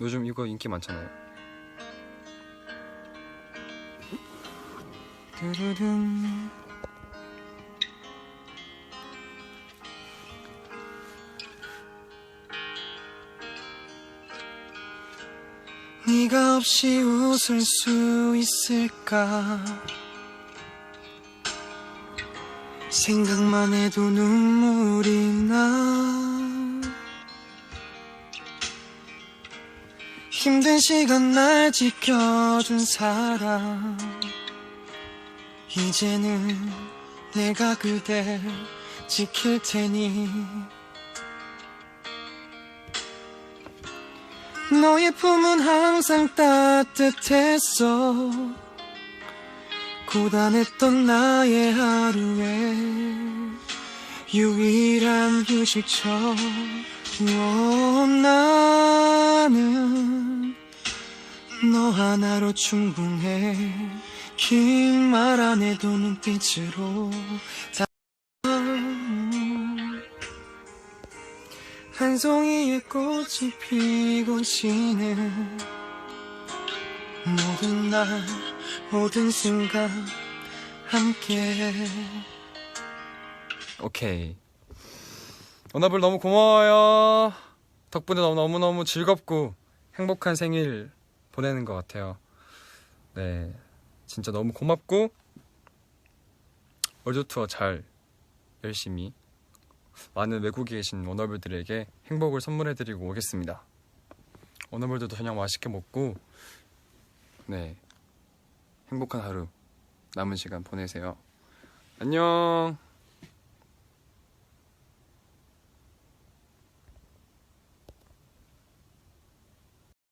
요즘 이거 인기 많잖아요. 두두둔. 네가 없이 웃을 수 있을까? 생각만 해도 눈물이 힘든 시간 날 지켜준 사람. 이제는 내가 그댈 지킬 테니. 너의 품은 항상 따뜻했어 고단했던 나의 하루에 유일한 휴식처 어, 나는 너 하나로 충분해. 긴 말 안 해도 눈빛으로 다한 송이의 꽃이 피고 지는 모든 날 모든 순간 함께. 오케이. 원아블 너무 고마워요. 덕분에 너무너무 즐겁고 행복한 생일 보내는 것 같아요 네 진짜 너무 고맙고 월드 투어 잘 열심히 많은 외국에 계신 원어블들에게 행복을 선물해드리고 오겠습니다. 원어블들도 저녁 맛있게 먹고 네 행복한 하루 남은 시간 보내세요. 안녕.